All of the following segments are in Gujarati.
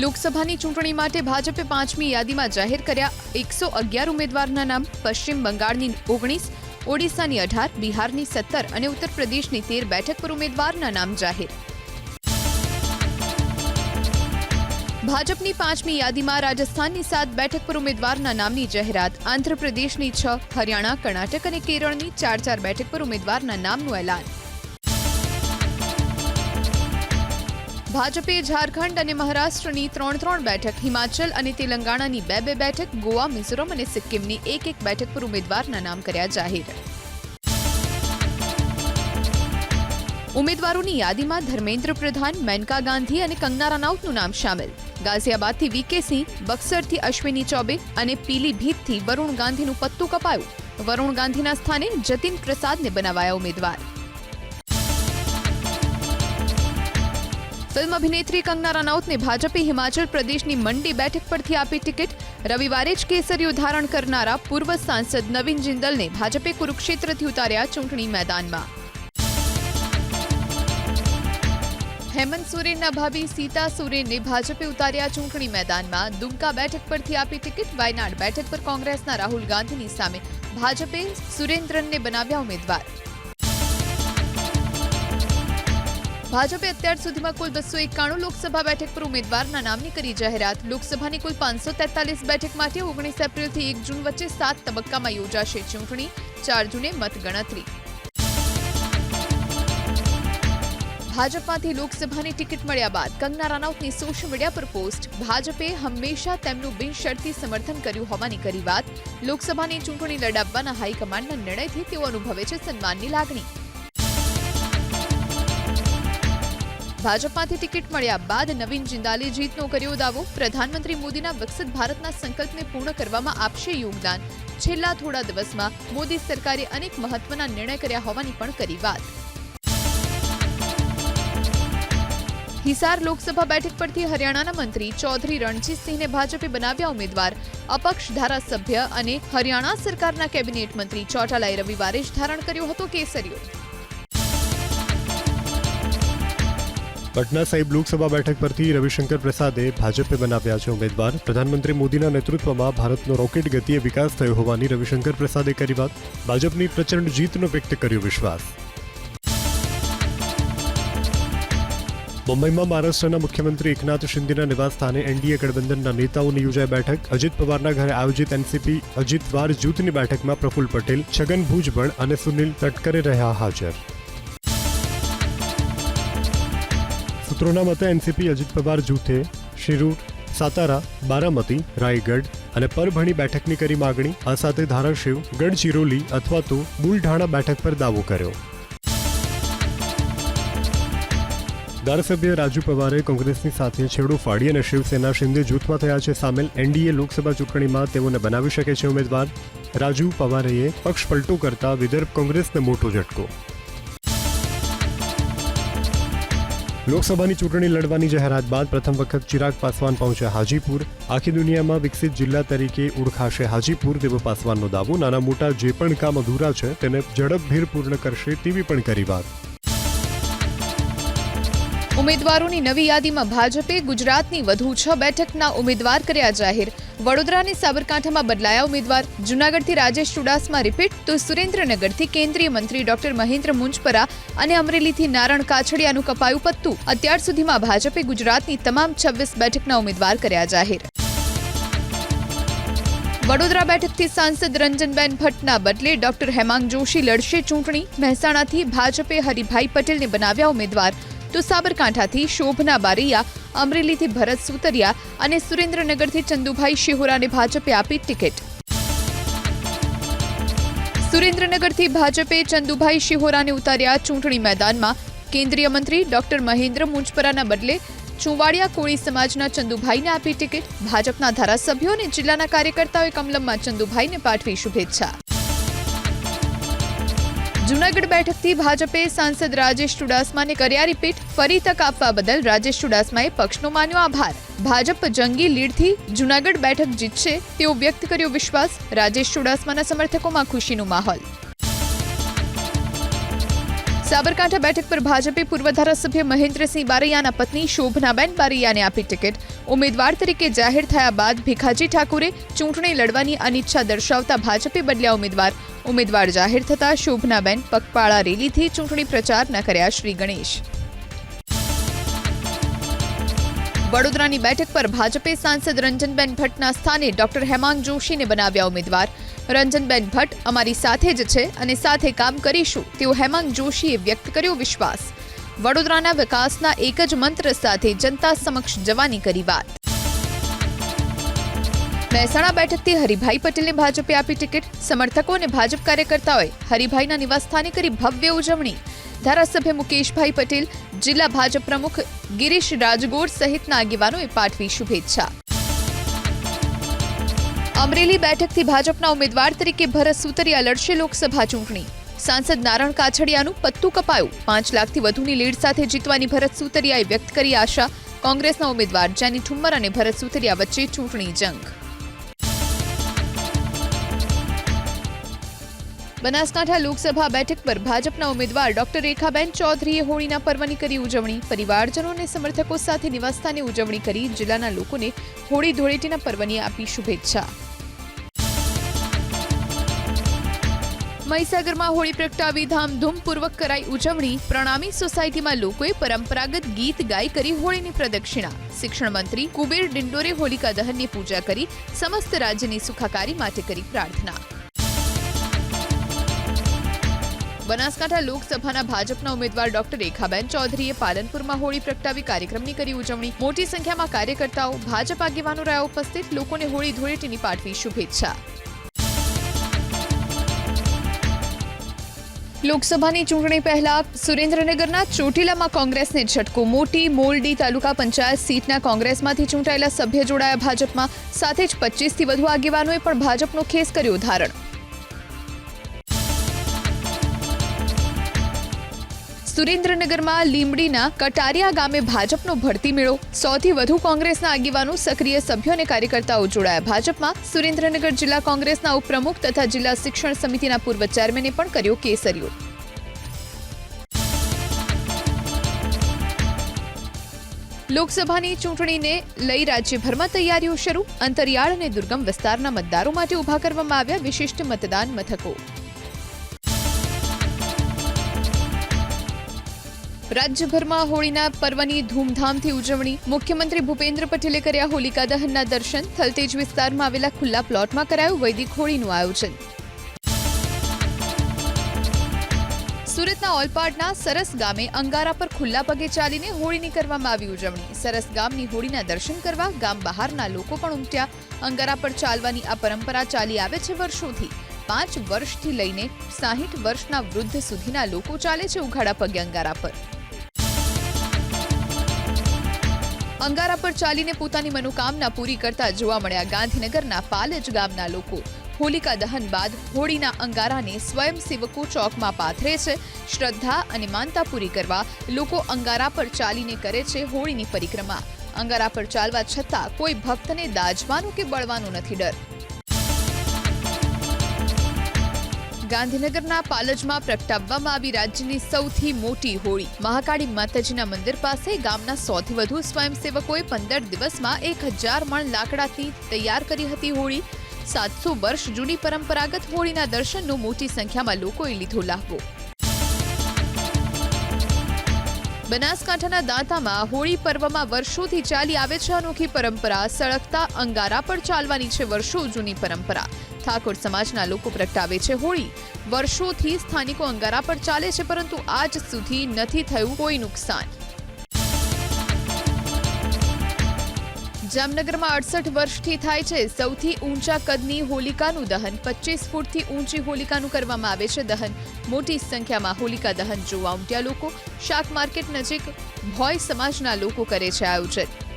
લોકસભાની ચૂંટણી માટે ભાજપે પાંચમી યાદીમાં જાહેર કર્યા. એકસો અગિયાર ઉમેદવારના નામ પશ્ચિમ બંગાળની ઓગણીસ, ઓડિશાની અઢાર, બિહારની સત્તર અને ઉત્તર પ્રદેશની તેર બેઠક પર ઉમેદવારના નામ જાહેર. ભાજપની પાંચમી યાદીમાં રાજસ્થાનની સાત બેઠક પર ઉમેદવારના નામની જાહેરાત. આંધ્રપ્રદેશની છ, હરિયાણા, કર્ણાટક અને કેરળની ચાર ચાર બેઠક પર ઉમેદવારના નામનું એલાન. ભાજપે ઝારખંડ અને મહારાષ્ટ્રની ત્રણ ત્રણ બેઠક, હિમાચલ અને તેલંગાણાની બે બે બેઠક, ગોવા, મિઝોરમ અને સિક્કિમની એક એક બેઠક પર ઉમેદવારના નામ કર્યા જાહેર. ઉમેદવારોની યાદીમાં ધર્મેન્દ્ર પ્રધાન, મેનકા ગાંધી અને કંગના રનાઉતનું નામ સામેલ ગાઝિયાબાદથી વીકે સિંહ, બક્સરથી અશ્વિની ચૌબે અને પીલીભીતથી વરુણ ગાંધીનું પત્તું કપાયું. વરુણ ગાંધીના સ્થાને જતીન પ્રસાદને બનાવાયા ઉમેદવાર. ફિલ્મ અભિનેત્રી કંગના રનૌતને ભાજપે હિમાચલ પ્રદેશની મંડી બેઠક પરથી આપી ટિકિટ. રવિવારે જ કેસરીઓ ધારણ કરનારા પૂર્વ સાંસદ નવીન જિંદલને ભાજપે કુરુક્ષેત્રથી ઉતાર્યા ચૂંટણી મેદાનમાં. હેમંત સોરેનના ભાભી સીતા સોરેનને ભાજપે ઉતાર્યા ચૂંટણી મેદાનમાં. દુમકા બેઠક પરથી આપી ટિકિટ, વાયનાડ બેઠક પર કોંગ્રેસના રાહુલ ગાંધીની સામે. ભાજપે સુરેન્દ્રનને બનાવ્યા ઉમેદવાર. ભાજપે અત્યાર સુધીમાં કુલ બસો એકાણું લોકસભા બેઠક પર ઉમેદવારના નામની કરી જાહેરાત. લોકસભાની કુલ પાંચસો તેતાલીસ બેઠક માટે ઓગણીસ એપ્રિલથી એક જૂન વચ્ચે સાત તબક્કામાં યોજાશે ચૂંટણી, ચાર જૂને મતગણતરી. ભાજપમાંથી લોકસભાની ટિકિટ મળ્યા બાદ કંગના રાનાઉતની સોશિયલ મીડિયા પર પોસ્ટ, ભાજપે હંમેશા તેમનું બિનશરતી સમર્થન કર્યું હોવાની કરી વાત. લોકસભાની ચૂંટણી લડાવવાના હાઈકમાન્ડના નિર્ણયથી તેઓ અનુભવે છે સન્માનની લાગણી. ભાજપમાંથી ટિકિટ મળ્યા બાદ નવીન જિંદાલે જીતનો કર્યો દાવો. પ્રધાનમંત્રી મોદીના વિકસિત ભારતના સંકલ્પને પૂર્ણ કરવામાં આપશે યોગદાન. છેલ્લા થોડા દિવસમાં મોદી સરકારે અનેક મહત્વના નિર્ણય કર્યા હોવાની પણ કરી વાત. હિસાર લોકસભા બેઠક પરથી હરિયાણાના મંત્રી ચૌધરી રણજીતસિંહને ભાજપે બનાવ્યા ઉમેદવાર. અપક્ષ ધારાસભ્ય અને હરિયાણા સરકારના કેબિનેટ મંત્રી ચોટાલાએ રવિવારે જ ધારણ કર્યો હતો કેસરીઓ પટના સાહિબ લોકસભા બેઠક પરથી રવિશંકર પ્રસાદે ભાજપે બનાવ્યા છે ઉમેદવાર. પ્રધાનમંત્રી મોદીના નેતૃત્વમાં ભારતનો રોકેટ ગતિએ વિકાસ થયો હોવાની રવિશંકર પ્રસાદે કરી વાત. ભાજપની પ્રચંડ જીતનો વ્યક્ત કર્યો વિશ્વાસ. મુંબઈમાં મહારાષ્ટ્રના મુખ્યમંત્રી એકનાથ શિંદેના નિવાસસ્થાને એનડીએ ગઠબંધનના નેતાઓની યોજાઈ બેઠક. અજીત પવારના ઘરે આયોજિત એનસીપી અજીત વાર જૂથની બેઠકમાં પ્રફુલ્લ પટેલ, છગન ભુજબળ અને સુનિલ તટકરે રહ્યા હાજર. સૂત્રોના મતે એનસીપી અજીત પવાર, જૂથે શિરૂર સાતારા, બારામતી, રાયગઢ અને પરભણી બેઠકની કરી માગણી. આ સાથે ધારાશિવ ગઢચિરોલી અથવા તો બુલઢાણા બેઠક પર દાવો કર્યો. ધારાસભ્ય રાજુ પવારે કોંગ્રેસની સાથે છેડો ફાડી અને શિવસેના શિંદે જૂથમાં થયા છે સામેલ એનડીએ લોકસભા ચૂંટણીમાં તેઓને બનાવી શકે છે ઉમેદવાર. રાજુ પવારેએ પક્ષ પલટો કરતા વિદર્ભ કોંગ્રેસને મોટો ઝટકો. લોકસભાની ચૂંટણી લડવાની જાહેરાત બાદ પ્રથમ વખત ચિરાગ પાસવાન પહોંચ્યા હાજીપુર. આખી દુનિયામાં વિકસિત જિલ્લા તરીકે ઓળખાશે હાજીપુર. તેવો પાસવાનનો દાવો, નાના મોટા જે પણ કામ અધૂરા છે, તેને ઝડપભેર પૂર્ણ કરશે તેવી પણ કરી વાત. ઉમેદવારોની નવી યાદીમાં ભાજપે ગુજરાતની વધુ છ બેઠકના ઉમેદવાર કર્યા જાહેર. વડોદરાની સાબરકાંઠામાં બદલાયા ઉમેદવાર. જૂનાગઢથી રાજેશ ચુડાસમા રિપીટ તો સુરેન્દ્રનગરથી કેન્દ્રીય મંત્રી ડોક્ટર મહેન્દ્ર મુંજપરા અને અમરેલીથી નારણ કાછડિયાનું કપાયું પત્તું. અત્યાર સુધીમાં ભાજપે ગુજરાતની તમામ છવ્વીસ બેઠકના ઉમેદવાર કર્યા જાહેર. વડોદરા બેઠકથી સાંસદ રંજનબેન ભટ્ટના બદલે ડોક્ટર હેમાંગ જોશી લડશે ચૂંટણી. મહેસાણાથી ભાજપે હરિભાઈ પટેલને બનાવ્યા ઉમેદવાર. તો સાબરકાંઠાથી શોભના બારૈયા, અમરેલીથી ભરત સુતરિયા અને સુરેન્દ્રનગરથી ચંદુભાઈ શિહોરાને ભાજપે આપી ટિકિટ. સુરેન્દ્રનગરથી ભાજપે ચંદુભાઈ શિહોરાને ઉતાર્યા ચૂંટણી મેદાનમાં. કેન્દ્રીય મંત્રી ડોક્ટર મહેન્દ્ર મુંજપરાના બદલે ચુંવાડિયા કોળી સમાજના ચંદુભાઈને આપી ટિકિટ. ભાજપના ધારાસભ્યો અને જિલ્લાના કાર્યકર્તાઓએ કમલમમાં ચંદુભાઈને પાઠવી શુભેચ્છા. જૂનાગઢ બેઠકથી ભાજપે સાંસદ રાજેશ ચુડાસમાને કર્યા રિપીટ ફરી તક આપવા બદલ રાજેશ ચુડાસમાએ પક્ષનો માન્યો આભાર. ભાજપ જંગી લીડથી જૂનાગઢ બેઠક જીતશે તેવો વ્યક્ત કર્યો વિશ્વાસ રાજેશ ચુડાસમાના સમર્થકોમાં ખુશીનો માહોલ. સાબરકાંઠા બેઠક પર ભાજપે પૂર્વ ધારાસભ્ય મહેન્દ્રસિંહ બારૈયાના પત્ની શોભનાબેન બારૈયાને આપી ટિકિટ. ઉમેદવાર તરીકે જાહેર થયા બાદ ભીખાજી ઠાકુરે ચૂંટણી લડવાની અનિચ્છા દર્શાવતા ભાજપે બદલ્યા ઉમેદવાર. ઉમેદવાર જાહેર થતા શોભનાબેન પગપાળા રેલીથી ચૂંટણી પ્રચાર ન કર્યા શ્રી ગણેશ. વડોદરાની બેઠક પર ભાજપે સાંસદ રંજનબેન ભટ્ટના સ્થાને ડોક્ટર હેમાંગ જોશીને બનાવ્યા ઉમેદવાર. રંજનબેન ભટ્ટ અમારી સાથે જ છે અને સાથે કામ કરીશું તેવો હેમાંગ જોશીએ વ્યક્ત કર્યો વિશ્વાસ. વડોદરાના વિકાસના એક જ મંત્ર સાથે જનતા સમક્ષ જવાની કરી વાત. મહેસાણા બેઠકથી હરિભાઈ પટેલને ભાજપે આપી ટિકિટ. સમર્થકો અને ભાજપ કાર્યકર્તાઓએ હરિભાઈના નિવાસસ્થાને કરી ભવ્ય ઉજવણી. ધારાસભ્ય મુકેશભાઈ પટેલ, જિલ્લા ભાજપ પ્રમુખ ગિરીશ રાજગોર સહિતના આગેવાનોએ પાઠવી શુભેચ્છા. અમરેલી બેઠકથી ભાજપના ઉમેદવાર તરીકે ભરત સુતરિયા લડશે લોકસભા ચૂંટણી. સાંસદ નારણ કાછડિયાનું પત્તું કપાયું. પાંચ લાખથી વધુની લીડ સાથે જીતવાની ભરત સુતરિયાએ વ્યક્ત કરી આશા કોંગ્રેસના ઉમેદવાર જેની ઠુમ્મર અને ભરત સુતરિયા વચ્ચે ચૂંટણી જંગ. બનાસકાંઠા લોકસભા બેઠક પર ભાજપના ઉમેદવાર ડોક્ટર રેખાબેન ચૌધરીએ હોળીના પર્વની કરી ઉજવણી. પરિવારજનો અને સમર્થકો સાથે નિવાસસ્થાને ઉજવણી કરી જિલ્લાના લોકોને હોળી ધૂળેટીના પર્વની આપી શુભેચ્છા. મહીસાગરમાં હોળી પ્રગટાવી ધામધૂમપૂર્વક કરાઈ ઉજવણી. પ્રણામી સોસાયટીમાં લોકોએ પરંપરાગત ગીત ગાઈ કરી હોળીની પ્રદક્ષિણા. શિક્ષણ મંત્રી કુબેર ડિંડોરે હોલિકા દહનની પૂજા કરી સમસ્ત રાજ્યની સુખાકારી માટે કરી પ્રાર્થના. બનાસકાંઠા લોકસભાના ભાજપના ઉમેદવાર ડોક્ટર રેખાબેન ચૌધરીએ પાલનપુરમાં હોળી પ્રગટાવી કાર્યક્રમની કરી ઉજવણી. મોટી સંખ્યામાં કાર્યકર્તાઓ, ભાજપ આગેવાનો રહ્યા ઉપસ્થિત. લોકોને હોળી ધૂળેટીની પાઠવી શુભેચ્છા. લોકસભાની ચૂંટણી પહેલા સુરેન્દ્રનગરના ચોટીલામાં કોંગ્રેસને ઝટકો. મોટી મોરડી તાલુકા પંચાયત સીટના કોંગ્રેસમાંથી ચૂંટાયેલા સભ્ય જોડાયા ભાજપમાં. સાથે જ પચીસથી વધુ આગેવાનોએ પણ ભાજપનો ખેસ કર્યો ધારણ સુરેન્દ્રનગરમાં લીંબડીના કટારિયા ગામે ભાજપનો ભરતી મેળો. સૌથી વધુ કોંગ્રેસના આગેવાનો સક્રિય સભ્યો અને કાર્યકર્તાઓ જોડાયા. ભાજપમાં સુરેન્દ્રનગર જિલ્લા કોંગ્રેસના ઉપપ્રમુખ તથા જિલ્લા શિક્ષણ સમિતિના પૂર્વ ચેરમેને પણ કર્યો કેસરિયો. લોકસભાની ચૂંટણીને લઈ રાજ્યભરમાં તૈયારીઓ શરૂ. અંતરિયાળ અને દુર્ગમ વિસ્તારના મતદારો માટે ઊભા કરવામાં આવ્યા વિશિષ્ટ મતદાન મથકો. રાજ્યભરમાં હોળીના પર્વની ધૂમધામથી ઉજવણી. મુખ્યમંત્રી ભૂપેન્દ્ર પટેલે કર્યા હોલિકા દહનના દર્શન. થલતેજ વિસ્તારમાં આવેલા ખુલ્લા પ્લોટમાં કરાયું વૈદિક હોળીનું આયોજન. સુરતના ઓલપાડના સરસ ગામે અંગારા પર ખુલ્લા પગે ચાલીને હોળીની કરવામાં આવી ઉજવણી. સરસ ગામની હોળીના દર્શન કરવા ગામ બહારના લોકો પણ ઉમટ્યા. અંગારા પર ચાલવાની આ પરંપરા ચાલી આવે છે વર્ષોથી. પાંચ વર્ષથી લઈને સાહીઠ વર્ષના વૃદ્ધ સુધીના લોકો ચાલે છે ઉઘાડા પગે અંગારા પર. અંગારા પર ચાલીને પોતાની મનોકામના પૂરી કરતા જોવા મળ્યા ગાંધીનગરના પાલજ ગામના લોકો. હોલિકા દહન બાદ હોળીના અંગારાને સ્વયંસેવકો ચોકમાં પાથરે છે. શ્રદ્ધા અને માનતા પૂરી કરવા લોકો અંગારા પર ચાલીને કરે છે હોળીની પરિક્રમા. અંગારા પર ચાલવા છતાં કોઈ ભક્તને દાજવાનો કે બળવાનો નથી ડર. ગાંધીનગરના પાલજમાં પ્રગટાવવામાં આવી રાજ્યની સૌથી મોટી હોળી. મહાકાળી માતાજીના મંદિર પાસે ગામના સૌથી વધુ સ્વયંસેવકોએ પંદર દિવસમાં એક હજાર મણ લાકડાથી તૈયાર કરી હતી હોળી. સાતસો વર્ષ જૂની પરંપરાગત હોળીના દર્શનનો મોટી સંખ્યામાં લોકોએ લીધો લાભો બનાસકાંઠાના દાંતામાં હોળી પર્વમાં વર્ષોથી ચાલી આવે છે અનોખી પરંપરા. સળગતા અંગારા પર ચાલવાની છે વર્ષો જૂની પરંપરા. ઠાકોર સમાજના લોકો પ્રગટાવે છે હોળી. વર્ષોથી સ્થાનિકો અંગારા પર ચાલે છે, પરંતુ આજ સુધી નથી થયું કોઈ નુકસાન. જામનગરમાં અડસઠ વર્ષથી થાય છે. સૌથી ઊંચા કદની હોલિકાનું દહન. પચીસ ફૂટથી ઊંચી હોલિકાનું કરવામાં આવે છે દહન. મોટી સંખ્યામાં હોલિકા દહન જોવા ઉમટ્યા લોકો. શાક માર્કેટ નજીક ભોય સમાજના લોકો કરે છે આયોજન.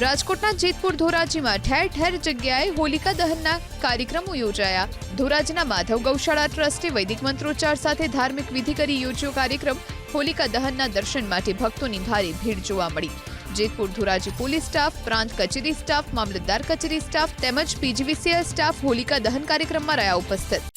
રાજકોટના જેતપુર ધોરાજીમાં ઠેર ઠેર જગ્યાએ હોલિકા દહનના કાર્યક્રમો યોજાયા. ધોરાજીના માધવ ગૌશાળા ટ્રસ્ટે વૈદિક મંત્રોચ્ચાર સાથે ધાર્મિક વિધિ કરી યોજ્યો કાર્યક્રમ. હોલિકા દહનના દર્શન માટે ભક્તોની ભારે ભીડ જોવા મળી. જેતપુર ધોરાજી પોલીસ સ્ટાફ, પ્રાંત કચેરી સ્ટાફ, મામલતદાર કચેરી સ્ટાફ તેમજ પીજીવીસીએલ સ્ટાફ હોલિકા દહન કાર્યક્રમમાં રહ્યા ઉપસ્થિત.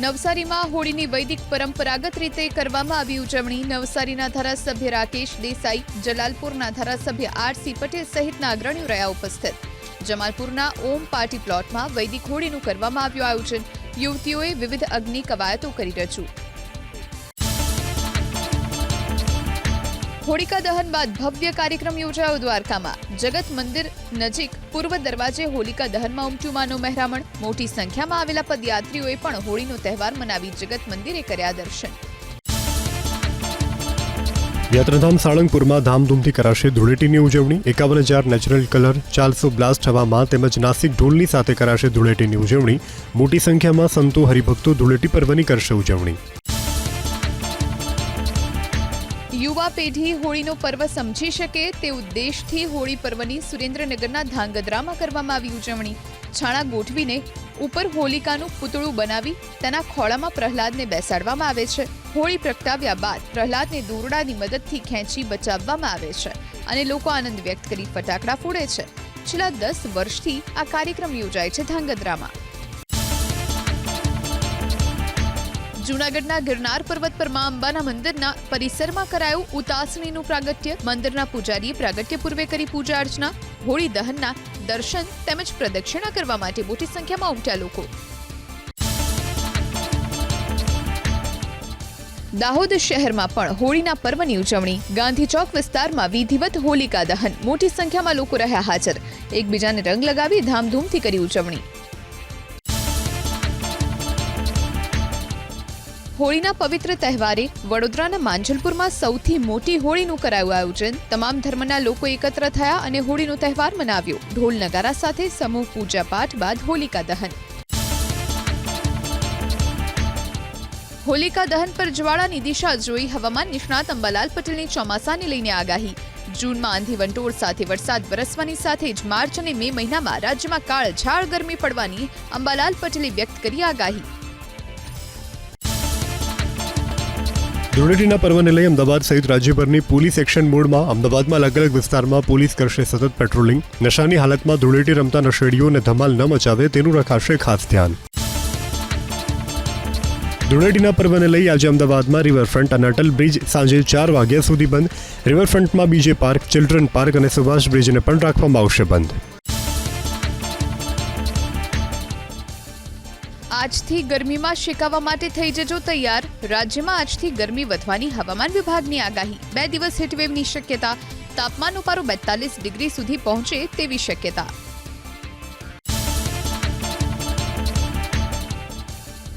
નવસારીમાં હોળીની વૈદિક પરંપરાગત રીતે કરવામાં આવી ઉજવણી. નવસારીના ધારાસભ્ય રાકેશ દેસાઈ, જલાલપુરના ધારાસભ્ય આરસી પટેલ સહિતના અગ્રણીઓ રહ્યા ઉપસ્થિત. જમાલપુરના ઓમ પાર્ટી પ્લોટમાં વૈદિક હોળીનું કરવામાં આવ્યું આયોજન. યુવતીઓએ વિવિધ અગ્નિ કવાયતો કરી રજૂ. હોળિકા દહન બાદ ભવ્ય કાર્યક્રમ યોજાયો દ્વારકામાં. જગત મંદિર નજીક પૂર્વ દરવાજે હોલિકા દહનમાં ઉમટ્યું માનો મહેરામણ. મોટી સંખ્યામાં આવેલા પદયાત્રીઓએ પણ હોળીનો તહેવાર મનાવી જગત મંદિરે કર્યા દર્શન. યાત્રાધામ સાળંગપુરમાં ધામધૂમથી કરાશે ધૂળેટીની ઉજવણી. એકાવન હજાર નેચરલ કલર ચારસો બ્લાસ્ટ હવામાં તેમજ નાસિક ઢોલની સાથે કરાશે ધૂળેટીની ઉજવણી. મોટી સંખ્યામાં સંતો હરિભક્તો ધૂળેટી પર્વની કરશે ઉજવણી. યુવા પેઢી હોળીનો પર્વ સમજી શકે તે ઉદ્દેશથી હોળી પર્વની સુરેન્દ્રનગરના ધાંગધ્રામાં કરવામાં આવી ઉજવણી. છાણા ગોઠવીને ઉપર હોલિકાનું પૂતળું બનાવી તેના ખોળામાં પ્રહલાદને બેસાડવામાં આવે છે. હોળી પ્રગટાવ્યા બાદ પ્રહલાદને દોરડાની મદદથી ખેંચી બચાવવામાં આવે છે અને લોકો આનંદ વ્યક્ત કરી ફટાકડા ફોડે છે. છેલ્લા દસ વર્ષથી આ કાર્યક્રમ યોજાય છે ધાંગધ્રામાં. જૂનાગઢના ગિરનાર પર્વત પર મા અંબાના મંદિરના પરિસરમાં કરાયું ઉતાસણીનું પ્રાગટ્ય. મંદિરના પૂજારીએ પ્રાગટ્ય પૂર્વે કરી પૂજા અર્ચના, હોળી દહનના દર્શન તેમજ પ્રદક્ષિણા કરવા માટે મોટી સંખ્યામાં ઉમટ્યા લોકો. દાહોદ શહેરમાં પણ હોળીના પર્વની ઉજવણી. ગાંધી ચોક વિસ્તારમાં વિધિવત હોલિકા દહન. મોટી સંખ્યામાં લોકો રહ્યા હાજર. એકબીજાને રંગ લગાવી ધામધૂમથી કરી ઉજવણી. હોળીના પવિત્ર તહેવારે વડોદરાના માંજલપુરમાં સૌથી મોટી હોળીનું કરાયું આયોજન. તમામ ધર્મના લોકો એકત્ર થયા અને હોળીનો તહેવાર મનાવ્યો. ઢોલ નગારા સાથે સમૂહ પૂજા પાઠ બાદ હોલિકા દહન. હોલિકા દહન પર જ્વાળાની દિશા જોઈ હવામાન નિષ્ણાત અંબાલાલ પટેલની ચોમાસાને લઈને આગાહી. જૂનમાં આંધી વંટોળ સાથે વરસાદ વરસવાની સાથે જ માર્ચ અને મે મહિનામાં રાજ્યમાં કાળઝાળ ગરમી પડવાની અંબાલાલ પટેલે વ્યક્ત કરી આગાહી. ધૂળેટીના પર્વને લઈ અમદાવાદ સહિત રાજ્યભરની પોલીસ એક્શન મોડમાં અમદાવાદમાં અલગ અલગ વિસ્તારમાં પોલીસ કરશે સતત પેટ્રોલિંગ. નશાની હાલતમાં ધૂળેટી રમતા નશેડીઓને ધમાલ ન મચાવે તેનું રખાશે ખાસ ધ્યાન. ધૂળેટીના પર્વને લઈ આજે અમદાવાદમાં રિવરફ્રન્ટ અને અટલ બ્રિજ સાંજે ચાર વાગ્યા સુધી બંધ. રિવરફ્રન્ટમાં બીજે પાર્ક, ચિલ્ડ્રન પાર્ક અને સુભાષ બ્રિજને પણ રાખવામાં આવશે બંધ. આજથી ગરમીમાં શેકાવા માટે થઈ જજો તૈયાર. રાજ્યમાં આજથી ગરમી વધવાની હવામાન વિભાગની આગાહી. બે દિવસ હીટવેવની શક્યતા. તાપમાન પારો બેતાલીસ ડિગ્રી સુધી પહોંચે તેવી શક્યતા.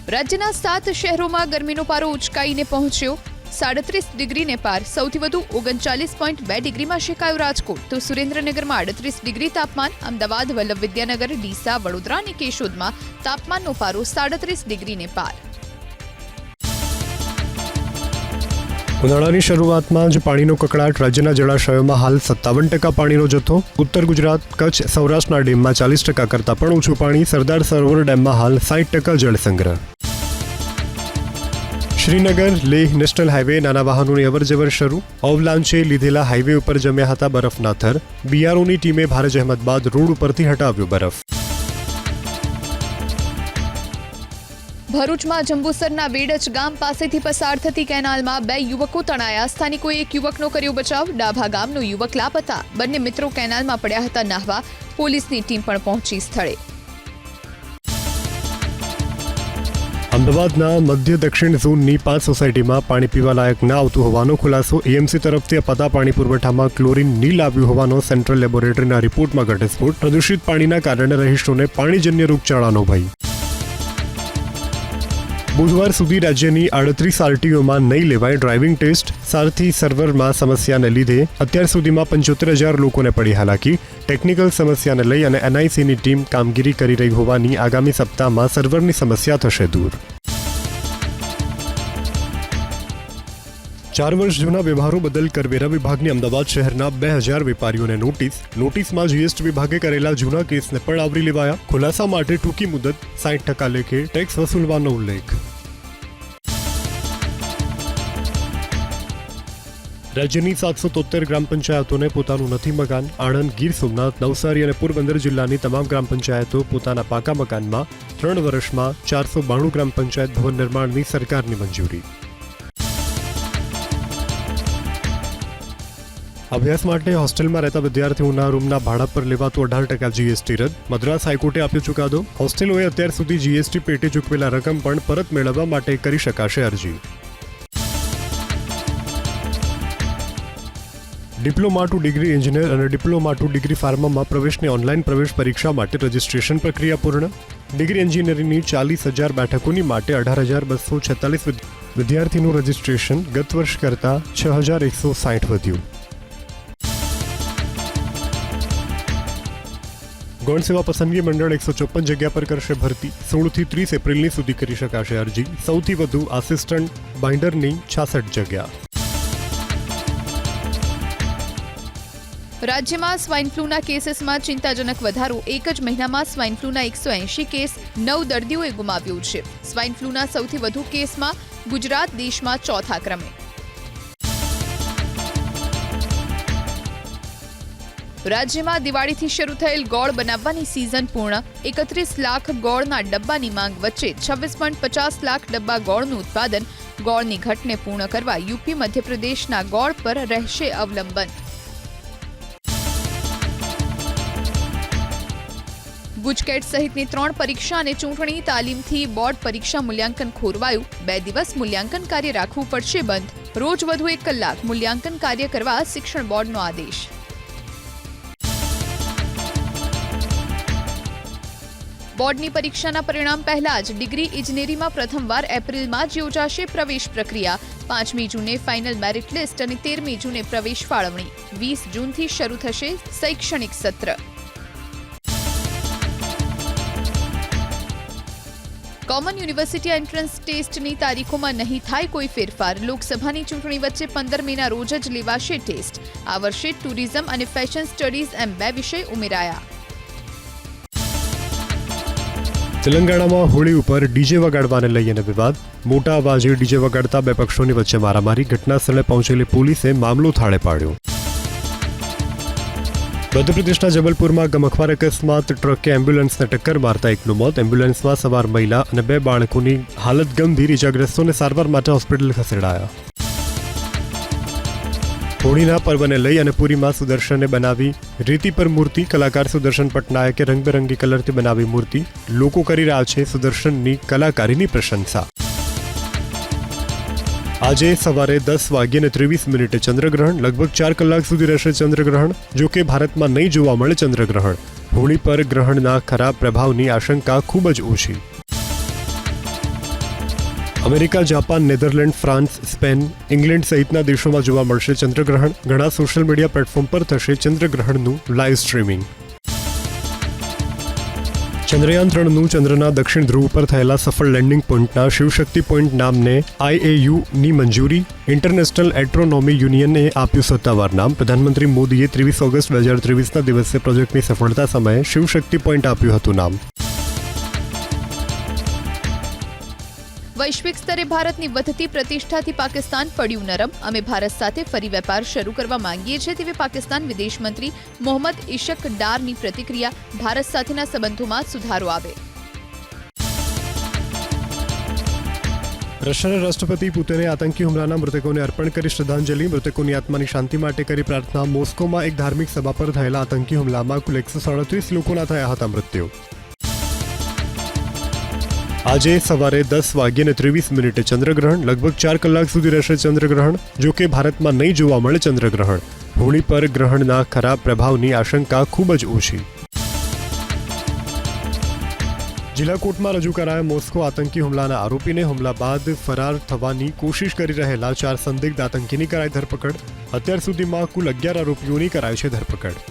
રાજ્યના સાત શહેરોમાં ગરમીનો પારો ઉચકાઈને પહોંચ્યો. સાડત્રીસ ડિગ્રીને પાર. સૌથી વધુ ઓગણચાલીસ પોઈન્ટ બે ડિગ્રીમાં શેકાયું રાજકોટ. તો સુરેન્દ્રનગરમાં આડત્રીસ ડિગ્રી તાપમાન. અમદાવાદ, વલ્લભ વિદ્યાનગર, ડીસા વડોદરા અને કેશોદમાં તાપમાનનો પારો સાડત્રીસ ડિગ્રીને પાર. ઉનાળાની શરૂઆતમાં જ પાણીનો કકળાટ રાજ્યના જળાશયોમાં હાલ સત્તાવન ટકા પાણીનો જથ્થો. ઉત્તર ગુજરાત, કચ્છ, સૌરાષ્ટ્રના ડેમમાં ચાલીસ ટકા કરતાં પણ ઓછું પાણી. સરદાર સરોવર ડેમમાં હાલ સાઠ ટકા જળસંગ્રહ. શ્રીનગર લેહ નેશનલ હાઈવે નાના વાહનોની અવરજવર શરૂ. ઓવલાંચે લીધેલા હાઈવે ઉપર જમ્યા હતા બરફના થર બીઆરઓની ટીમે ભારે જહેમત બાદ રોડ ઉપરથી હટાવ્યો બરફ. ભરૂચમાં જંબુસરના વેડજ ગામ પાસેથી પસાર થતી કેનાલમાં બે યુવકો તણાયા. સ્થાનિકોએ એક યુવકનો કર્યો બચાવ. ડાભા ગામનો યુવક લાપતા. બંને મિત્રો કેનાલમાં પડ્યા હતા નાહવા. પોલીસની ટીમ પણ પહોંચી સ્થળે. અમદાવાદના મધ્ય દક્ષિણ ઝોનની પાંચ સોસાયટીમાં પાણી પીવા લાયક ના આવતું હોવાનો ખુલાસો એએમસી તરફથી અપાતા પાણી પુરવઠામાં ક્લોરીન નીલ આવ્યું હોવાનો સેન્ટ્રલ લેબોરેટરીના રિપોર્ટમાં ઘટસ્ફોટ. પ્રદૂષિત પાણીના કારણે રહીશોને પાણીજન્ય રોગચાળાનો ભય. બુધવાર સુધી રાજ્યની આડત્રીસ આરટીઓમાં નહીં લેવાય ડ્રાઇવિંગ ટેસ્ટ. સારથી સર્વરમાં સમસ્યાને લીધે અત્યાર સુધીમાં પંચોતેર હજાર લોકોને પડી હાલાકી. ટેકનિકલ સમસ્યાને લઈ અને એનઆઈસીની ટીમ કામગીરી કરી રહી હોવાની આગામી સપ્તાહમાં સર્વરની સમસ્યા થશે દૂર. ચાર વર્ષ જૂના વ્યવહારો બદલ કરવેરા વિભાગની અમદાવાદ શહેરના બે હજાર વેપારીઓને નોટિસ. નોટિસમાં જીએસટી વિભાગે કરેલા જૂના કેસને પણ આવરી લેવાયા. ખુલાસા માટે ટૂંકી મુદત સાઠ ટકા લેખે ટેક્સ વસૂલવાનો ઉલ્લેખ. રાજ્યની સાતસો તોતેર ગ્રામ પંચાયતોને પોતાનું નથી મકાન. આણંદ, ગીર સોમનાથ, નવસારી અને પોરબંદર જિલ્લાની તમામ ગ્રામ પંચાયતો પોતાના પાકા મકાનમાં ત્રણ વર્ષમાં ચારસો બાણું ગ્રામ પંચાયત ભવન નિર્માણની સરકારની મંજૂરી. અભ્યાસ માટે હોસ્ટેલમાં રહેતા વિદ્યાર્થીઓના રૂમના ભાડા પર લેવાતું અઢાર ટકા જીએસટી રદ. મદ્રાસ હાઈકોર્ટે આપ્યો ચુકાદો. હોસ્ટેલોએ અત્યાર સુધી જીએસટી પેટે ચૂકવેલા રકમ પણ પરત મેળવવા માટે કરી શકાશે અરજી. ડિપ્લોમા ટુ ડિગ્રી એન્જિનિયર અને ડિપ્લોમા ટુ ડિગ્રી ફાર્મામાં પ્રવેશની ઓનલાઈન પ્રવેશ પરીક્ષા માટે રજિસ્ટ્રેશન પ્રક્રિયા પૂર્ણ. ડિગ્રી એન્જિનિયરિંગની ચાલીસ હજાર બેઠકોની માટે અઢાર હજાર બસો છેતાલીસ વિદ્યાર્થીનું રજિસ્ટ્રેશન ગત વર્ષ કરતાં છ હજાર એકસો સાઠ વધ્યું. ગૌણ સેવા પસંદગી મંડળ એકસો ચોપન જગ્યા પર કરશે ભરતી. સોળથી ત્રીસ એપ્રિલની સુધી કરી શકાશે અરજી. સૌથી વધુ આસિસ્ટન્ટ બાઇન્ડરની છાસઠ જગ્યા. રાજ્યમાં સ્વાઇન ફ્લૂના કેસીસમાં ચિંતાજનક વધારો. એક જ મહિનામાં સ્વાઇન ફ્લૂના એકસો એંશી કેસ નવ દર્દીઓએ ગુમાવ્યું છે. સ્વાઇન ફ્લૂના સૌથી વધુ કેસમાં ગુજરાત દેશમાં ચોથા ક્રમે. રાજ્યમાં દિવાળીથી શરૂ થયેલ ગોળ બનાવવાની સિઝન પૂર્ણ. એકત્રીસ લાખ ગોળના ડબ્બાની માંગ વચ્ચે છવ્વીસ પોઈન્ટ પચાસ લાખ ડબ્બા ગોળનું ઉત્પાદન. ગોળની ઘટને પૂર્ણ કરવા યુપી મધ્યપ્રદેશના ગોળ પર રહેશે અવલંબન. ગુજકેટ સહિતની ત્રણ પરીક્ષા અને ચૂંટણી તાલીમથી બોર્ડ પરીક્ષા મૂલ્યાંકન ખોરવાયું. બે દિવસ મૂલ્યાંકન કાર્ય રાખવું પડશે બંધ. રોજ વધુ એક કલાક મૂલ્યાંકન કાર્ય કરવા શિક્ષણ બોર્ડનો આદેશ. બોર્ડની પરીક્ષાના પરિણામ પહેલા જ ડિગ્રી ઇજનેરીમાં પ્રથમવાર એપ્રિલમાં જ યોજાશે પ્રવેશ પ્રક્રિયા. પાંચમી જૂને ફાઇનલ મેરિટ લિસ્ટ અને તેરમી જૂને પ્રવેશ ફાળવણી. વીસ જૂનથી શરૂ થશે શૈક્ષણિક સત્ર. કોમન યુનિવર્સિટી એન્ટ્રન્સ ટેસ્ટની તારીખોમાં નહીં થાય કોઈ ફેરફાર. લોકસભાની ચૂંટણી વચ્ચે પંદર મેના રોજ જ લેવાશે ટેસ્ટ. આ વર્ષે ટુરિઝમ અને ફેશન સ્ટડીઝ એમ બે વિષય ઉમેરાયા. તેલંગાણામાં હોળી ઉપર ડીજે વગાડવાને લઈને વિવાદ. મોટા અવાજે ડીજે વગાડતા બે પક્ષોની વચ્ચે મારામારી ઘટના સ્થળે પહોંચેલી પોલીસે મામલો થાળે પાડ્યો. મધ્યપ્રદેશના જબલપુરમાં ગમખવાર અકસ્માત, ટ્રકે એમ્બ્યુલન્સને ટક્કર મારતા એકનું મોત. એમ્બ્યુલન્સમાં સવાર મહિલા અને બે બાળકોની હાલત ગંભીર ઇજાગ્રસ્તોને સારવાર માટે હોસ્પિટલ ખસેડાયા. હોળીના પર્વને લઈ અને પૂરીમાં સુદર્શને બનાવી, રેતી પર મૂર્તિ, કલાકાર સુદર્શન પટનાયકે રંગબેરંગી કલરથી બનાવી મૂર્તિ. લોકો કરી રહ્યા છે સુદર્શનની કલાકારીની પ્રશંસા. આજે સવારે દસ વાગ્યે ત્રેવીસ મિનિટે ચંદ્રગ્રહણ, લગભગ ચાર કલાક સુધી રહેશે ચંદ્રગ્રહણ, જો કે ભારતમાં નહીં જોવા મળે ચંદ્રગ્રહણ. હોળી પર ગ્રહણના ખરાબ પ્રભાવની આશંકા ખૂબ જ ઓછી. America, Japan, Netherland, France, Spain, England સહિતના દેશોમાં જોવા મળશે ચંદ્રગ્રહણ. ઘણા સોશિયલ મીડિયા પ્લેટફોર્મ પર થશે ચંદ્રગ્રહણનું લાઇવ સ્ટ્રીમિંગ. ચંદ્રયાન ત્રણનું ચંદ્રના દક્ષિણ ધ્રુવ પર થયેલા સફળ લેન્ડિંગ પોઈન્ટના શિવશક્તિ પોઈન્ટ નામને આઈએયુની મંજૂરી. ઇન્ટરનેશનલ એટ્રોનોમી યુનિયને આપ્યું સત્તાવાર નામ. પ્રધાનમંત્રી મોદીએ ત્રેવીસ ઓગસ્ટ બે હજાર ત્રેવીસના દિવસે પ્રોજેક્ટની સફળતા સમયે શિવશક્તિ પોઈન્ટ આપ્યું હતું નામ. વૈશ્વિક સ્તરે ભારતની વધતી પ્રતિષ્ઠાથી પાકિસ્તાન પડ્યું નરમ. અમે ભારત સાથે ફરી વેપાર શરૂ કરવા માંગીએ છીએ તેવી પાકિસ્તાન વિદેશ મોહમ્મદ ઇશક ડારની પ્રતિક્રિયા ભારત સાથેના સંબંધોમાં સુધારો આવે. રશિયાના રાષ્ટ્રપતિ પુતિને આતંકી હુમલાના મૃતકોને અર્પણ કરી શ્રદ્ધાંજલિ, મૃતકોની આત્માની શાંતિ માટે કરી પ્રાર્થના. મોસ્કોમાં એક ધાર્મિક સભા પર થયેલા આતંકી હુમલામાં કુલ એકસો સાડત્રીસ લોકોના થયા હતા મૃત્યુ. આજે સવારે દસ વાગ્યે ને ત્રેવીસ મિનિટે ચંદ્રગ્રહણ, લગભગ ચાર કલાક સુધી રહેશે ચંદ્રગ્રહણ, જો કે ભારતમાં નહીં જોવા મળે ચંદ્રગ્રહણ. હોળી પર ગ્રહણના ખરાબ પ્રભાવની આશંકા ખૂબ જ ઓછી. જિલ્લા કોર્ટમાં રજૂ કરાયા મોસ્કો આતંકી હુમલાના આરોપીને હુમલા બાદ ફરાર થવાની કોશિશ કરી રહેલા ચાર સંદિગ્ધ આતંકીની કરાઈ ધરપકડ. અત્યાર સુધીમાં કુલ અગિયાર આરોપીઓની કરાઈ છે ધરપકડ.